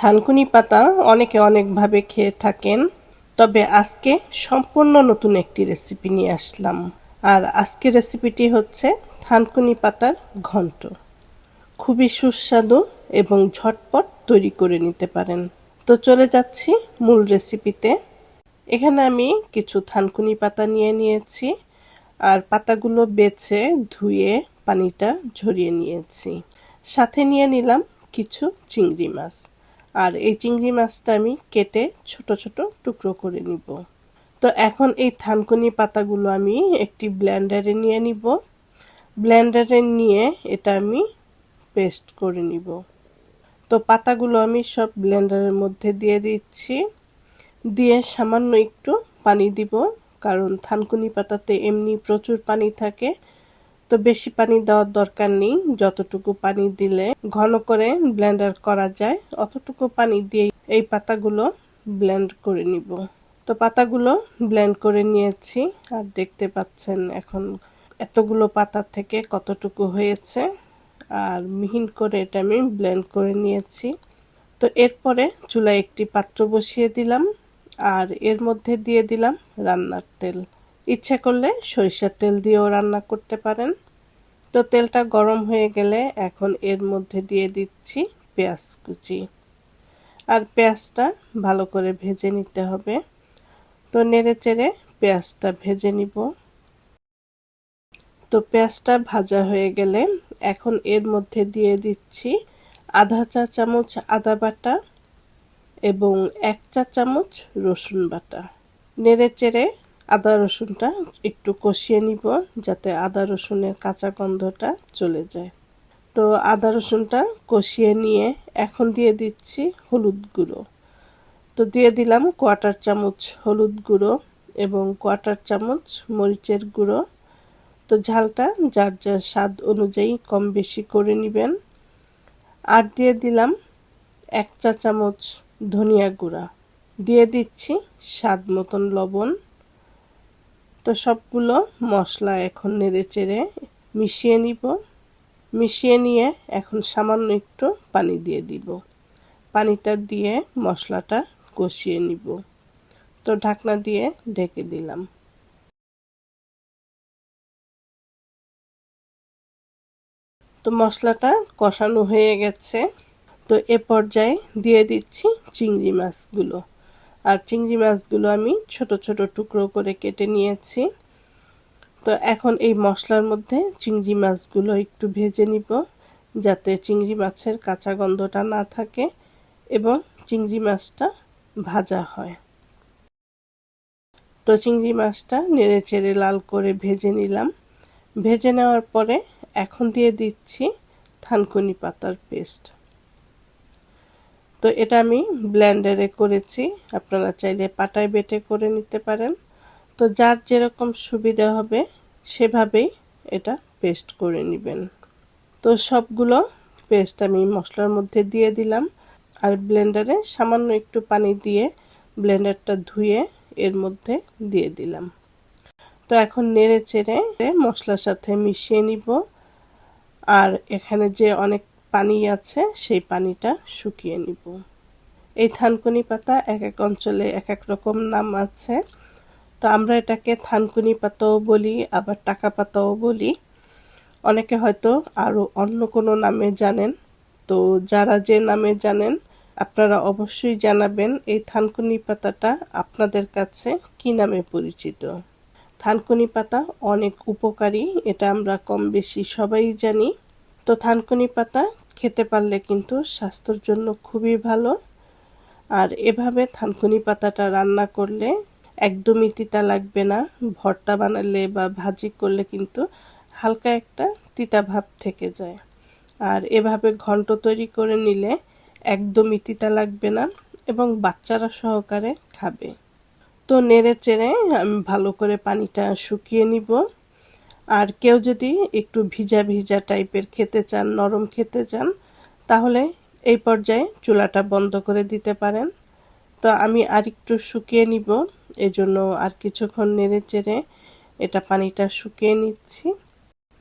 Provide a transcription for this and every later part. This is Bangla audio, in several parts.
থানকুনি পাতা অনেকে অনেকভাবে খেয়ে থাকেন, তবে আজকে সম্পূর্ণ নতুন একটি রেসিপি নিয়ে আসলাম। আর আজকের রেসিপিটি হচ্ছে থানকুনি পাতার ঘন্ট। খুবই সুস্বাদু এবং ঝটপট তৈরি করে নিতে পারেন। তো চলে যাচ্ছি মূল রেসিপিতে। এখানে আমি কিছু থানকুনি পাতা নিয়ে নিয়েছি, আর পাতাগুলো বেছে ধুয়ে পানিটা ঝরিয়ে নিয়েছি। সাথে নিয়ে নিলাম কিছু চিংড়ি মাছ। আর এই চিংড়ি মাছটা আমি কেটে ছোট ছোট টুকরো করে নিব। তো এখন এই থানকুনি পাতাগুলো আমি একটি ব্লেন্ডারে নিয়ে নিব। ব্লেন্ডারে নিয়ে এটা আমি পেস্ট করে নিব। তো পাতাগুলো আমি সব ব্লেন্ডারের মধ্যে দিয়ে দিচ্ছি। দিয়ে সামান্য একটু পানি দিব, কারণ থানকুনি পাতাতে এমনি প্রচুর পানি থাকে। তো বেশি পানি দেওয়ার দরকার নেই। যতটুকু পানি দিলে ঘন করে ব্লেন্ডার করা যায়, অতটুকু পানি দিয়ে এই পাতাগুলো ব্লেন্ড করে নিব। তো পাতাগুলো ব্লেন্ড করে নিয়েছি, আর দেখতে পাচ্ছেন এখন এতগুলো পাতা থেকে কতটুকু হয়েছে, আর মিহিন করে এটা আমি ব্লেন্ড করে নিয়েছি। তো এরপরে চুলায় একটি পাত্র বসিয়ে দিলাম, আর এর মধ্যে দিয়ে দিলাম রান্নার তেল। ইচ্ছে করলে সরিষার তেল দিয়েও রান্না করতে পারেন। তো তেলটা গরম হয়ে গেলে এখন এর মধ্যে দিয়ে দিচ্ছি পেঁয়াজ কুচি। আর পেঁয়াজটা ভালো করে ভেজে নিতে হবে। তো নেড়ে চেড়ে পেঁয়াজটা ভেজে নিব। তো পেঁয়াজটা ভাজা হয়ে গেলে এখন এর মধ্যে দিয়ে দিচ্ছি আধা চা চামচ আদা বাটা এবং এক চা চামচ রসুন বাটা। নেড়ে চেড়ে আদা রসুনটা একটু কষিয়ে নিব যাতে আদা রসুনের কাঁচা গন্ধটা চলে যায়। তো আদা রসুনটা কষিয়ে নিয়ে এখন দিয়ে দিচ্ছি হলুদ গুঁড়ো। তো দিয়ে দিলাম কোয়াটার চামচ হলুদ গুঁড়ো এবং কোয়াটার চামচ মরিচের গুঁড়ো। তো ঝালটা যার যার স্বাদ অনুযায়ী কম বেশি করে নেবেন। আর দিয়ে দিলাম এক চা চামচ ধনিয়া গুঁড়া। দিয়ে দিচ্ছি স্বাদ মতন লবণ। তো সবগুলো মশলা এখন নেড়ে চেড়ে মিশিয়ে নিব। মিশিয়ে নিয়ে এখন সামান্য একটু পানি দিয়ে দিব। পানিটা দিয়ে মশলাটা কষিয়ে নিব। তো ঢাকনা দিয়ে ঢেকে দিলাম। তো মশলাটা কষানো হয়ে গেছে। তো এ পর্যায়ে দিয়ে দিচ্ছি চিংড়ি মাছগুলো। আর চিংড়ি মাছগুলো আমি ছোট ছোট টুকরো করে কেটে নিয়েছি। তো এখন এই মশলার মধ্যে চিংড়ি মাছগুলো একটু ভেজে নিব, যাতে চিংড়ি মাছের কাঁচা গন্ধটা না থাকে এবং চিংড়ি মাছটা ভাজা হয়। তো চিংড়ি মাছটা নেড়ে চেড়ে লাল করে ভেজে নিলাম। ভেজে নেওয়ার পরে এখন দিয়ে দিচ্ছি থানকুনি পাতার পেস্ট। তো এটা আমি ব্লেন্ডারে করেছি। আপনারা চাইলে পাটায় বেটে করে নিতে পারেন। তো যার যেরকম সুবিধা হবে, সেভাবেই এটা পেস্ট করে নেবেন। তো সবগুলো পেস্ট আমি মশলার মধ্যে দিয়ে দিলাম। আর ব্লেন্ডারে সামান্য একটু পানি দিয়ে ব্লেন্ডারটা ধুয়ে এর মধ্যে দিয়ে দিলাম। তো এখন নেড়ে চেড়ে মশলার সাথে মিশিয়ে নিব। আর এখানে যে অনেক পানি আছে, সেই পানিটা শুকিয়ে নিব। এই থানকুনি পাতা এক এক অঞ্চলে এক এক রকম নাম আছে। তো আমরা এটাকে থানকুনি পাতাও বলি, আবার টাকা পাতাও বলি। অনেকে হয়তো আরও অন্য কোনো নামে জানেন। তো যারা যে নামে জানেন, আপনারা অবশ্যই জানাবেন এই থানকুনি পাতাটা আপনাদের কাছে কি নামে পরিচিত। থানকুনি পাতা অনেক উপকারী, এটা আমরা কম বেশি সবাই জানি। তো থানকুনি পাতা খেতে পারলে কিন্তু স্বাস্থ্যর জন্য খুবই ভালো। আর এভাবে থানকুনি পাতাটা রান্না করলে একদমই তিতা লাগবে না। ভর্তা বানালে বা ভাজি করলে কিন্তু হালকা একটা তিতা ভাব থেকে যায়। আর এভাবে ঘন্ট তৈরি করে নিলে একদমই তিতা লাগবে না এবং বাচ্চারা সহকারে খাবে। তো নেড়ে চেড়ে আমি ভালো করে পানিটা শুকিয়ে নিব। আর কেউ যদি একটু ভিজা ভিজা টাইপের খেতে চান, নরম খেতে চান, তাহলে এই পর্যায়ে চুলাটা বন্ধ করে দিতে পারেন। তো আমি আর একটু শুকিয়ে নিব, এজন্য আর কিছুক্ষণ নেড়ে চেড়ে এটা পানিটা শুকিয়ে নিচ্ছি।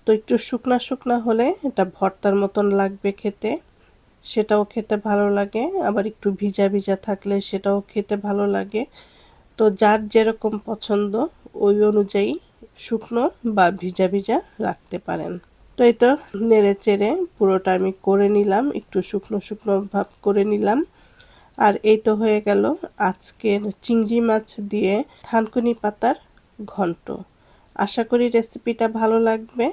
তো একটু শুকনা শুকনা হলে এটা ভর্তার মতন লাগবে খেতে, সেটাও খেতে ভালো লাগে। আবার একটু ভিজা ভিজা থাকলে সেটাও খেতে ভালো লাগে। তো যার যেরকম পছন্দ, ওই অনুযায়ী শুকনো বা ভিজা ভিজা রাখতে পারেন। তো এই তো নেড়ে চেড়ে পুরোটা আমি করে নিলাম, একটু শুকনো শুকনো ভাব করে নিলাম। আর এই তো হয়ে গেল আজকের চিংড়ি মাছ দিয়ে থানকুনি পাতার ঘন্ট। আশা করি রেসিপিটা ভালো লাগবে।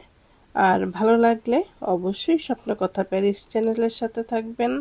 আর ভালো লাগলে অবশ্যই স্বপ্ন কথা প্যারিস চ্যানেলের সাথে থাকবেন।